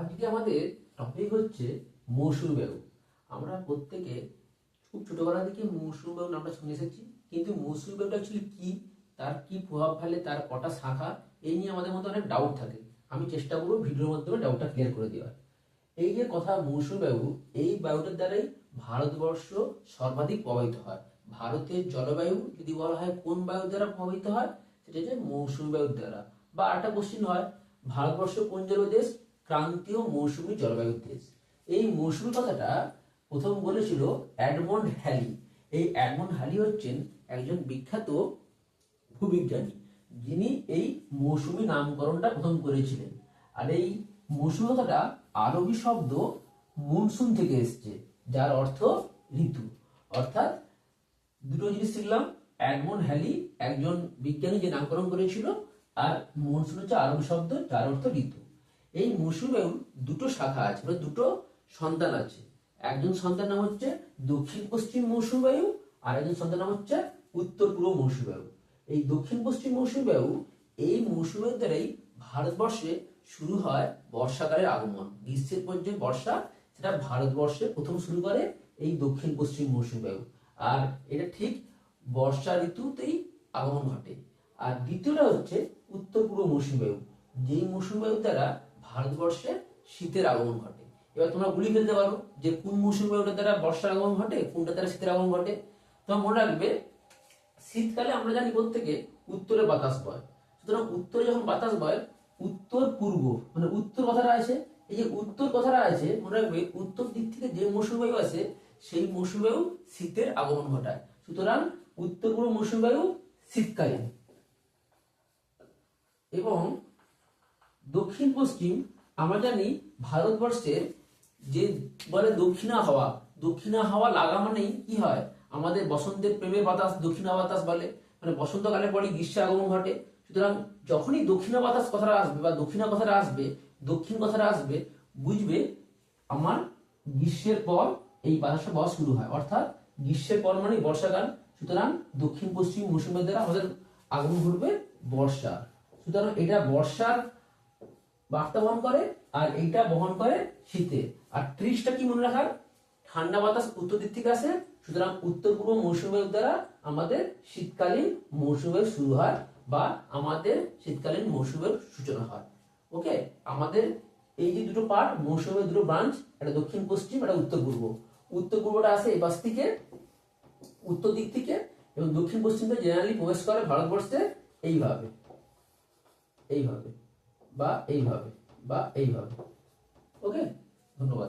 আজকে আমাদের টপিক হচ্ছে মৌসুমী বায়ু আমরা প্রত্যেকে খুব ছোটবেলা থেকে মৌসুমী বায়ু নামটা শুনে এসেছি, কিন্তু মৌসুমী বায়ুটা অ্যাকচুয়ালি কি, তার কি প্রভাব ফেলে, তার কটা শাখা, এই নিয়ে আমাদের মধ্যে অনেক ডাউট থাকে। আমি চেষ্টা করব ভিডিওর মাধ্যমে ডাউটটা ক্লিয়ার করে দেওয়ার। এই যে কথা মৌসুমী বায়ু এই বায়ুটার দ্বারাই ভারতবর্ষ সর্বাধিক প্রভাবিত হয়। ভারতের জলবায়ু যদি বলা হয় কোন বায়ু দ্বারা প্রভাবিত হয়, সেটা হচ্ছে মৌসুমী বায়ুর দ্বারা। বা আরেকটা কোশ্চিন হয়, ভারতবর্ষ কোন জলবায়ু দেশ ক্রান্তীয় মৌসুমী জলবায়ুর দেশ এই মৌসুমী কথাটা প্রথম বলেছিল অ্যাডমন্ড হ্যালি। এই অ্যাডমন্ড হ্যালি হচ্ছেন একজন বিখ্যাত ভূবিজ্ঞানী। যিনি এই মৌসুমী নামকরণটা প্রথম করেছিলেন। আর এই মৌসুমী কথাটা আরবি শব্দ মনসুন থেকে এসেছে, যার অর্থ ঋতু। অর্থাৎ দুটো জিনিস শিখলাম, অ্যাডমন্ড হ্যালি একজন বিজ্ঞানী যে নামকরণ করেছিল, আর মনসুন হচ্ছে আরবি শব্দ, যার অর্থ ঋতু। এই বায়ুর দুটো শাখা আছে মানে দুটো সন্তান আছে। একজন সন্তান নাম হচ্ছে দক্ষিণ পশ্চিম মৌসুমী বায়ু আর একজন সন্তান নাম হচ্ছে উত্তর পূর্ব মৌসুমী বায়ু এই দক্ষিণ পশ্চিম মৌসুমী বায়ু এই মৌসুমের দ্বারাই ভারতবর্ষে শুরু হয় বর্ষাকালের আগমন। গ্রীষ্মের পর যে বর্ষা, সেটা ভারতবর্ষে প্রথম শুরু করে এই দক্ষিণ পশ্চিম মৌসুমী বায়ু আর এটা ঠিক বর্ষা ঋতুতেই আগমন ঘটে। আর দ্বিতীয়টা হচ্ছে উত্তর পূর্ব মৌসুমী বায়ু যেই মৌসুমী বায়ুর দ্বারা ভারতবর্ষে শীতের আগমন ঘটে। এবার তোমরা গুলি ফেলতে পারো যে কোন মৌসুমী বায়ুটার দ্বারা বর্ষার আগমন ঘটে, কোনটা দ্বারা শীতের আগমন ঘটে। তোমার মনে রাখবে, শীতকালে আমরা জানি প্রত্যেকে উত্তরে বাতাস বয়। সুতরাং উত্তরে যখন বাতাস বয়, উত্তর পূর্ব মানে উত্তর কথাটা আছে, এই যে উত্তর কথাটা আছে, মনে রাখবে উত্তর দিক থেকে যে মৌসুমী বায়ু আছে, সেই মৌসুমী বায়ু শীতের আগমন ঘটায়। সুতরাং উত্তর পূর্ব মৌসুমী বায়ু শীতকালীন। এবং দক্ষিণ পশ্চিম আমরা জানি ভারতবর্ষের যে বলে দক্ষিণা হাওয়া দক্ষিণা হাওয়া লাগা মানেই কি হয়? আমাদের বসন্তের প্রেমের বাতাস দক্ষিণা বাতাস বলে। মানে বসন্তকালে পরে গ্রীষ্মের আগমন ঘটে। সুতরাং যখনই দক্ষিণা বাতাস কথাটা আসবে বা দক্ষিণা কথাটা আসবে, দক্ষিণ কথাটা আসবে, বুঝবে আমার গ্রীষ্মের পর এই বাতাসটা বওয়া শুরু হয়। অর্থাৎ গ্রীষ্মের পর মানে বর্ষাকাল। সুতরাং দক্ষিণ পশ্চিম মৌসুমের দ্বারা আমাদের আগমন ঘটবে বর্ষা। সুতরাং এটা বর্ষার বার্তা বহন করে আর এইটা বহন করে শীতে। আর ত্রিশটা কি মনে রাখার? ঠান্ডা বাতাস উত্তর দিক থেকে আসে, সুতরাং উত্তর পূর্ব মৌসুমের দ্বারা আমাদের শীতকালীন মৌসুমের শুরু হয় বা আমাদের শীতকালীন মৌসুমের সূচনা হয়। ওকে আমাদের এই যে দুটো পার্ট মৌসুমের দুটো ব্রাঞ্চ একটা দক্ষিণ, পশ্চিম একটা উত্তর, পূর্ব। উত্তর, পূর্বটা আসে এই পাশ থেকে, উত্তর দিক থেকে এবং দক্ষিণ, পশ্চিমটা জেনারেলি প্রবেশ করে ভারতবর্ষে এইভাবে। এইভাবে। বা এইভাবে বা এইভাবে। ওকে ধন্যবাদ।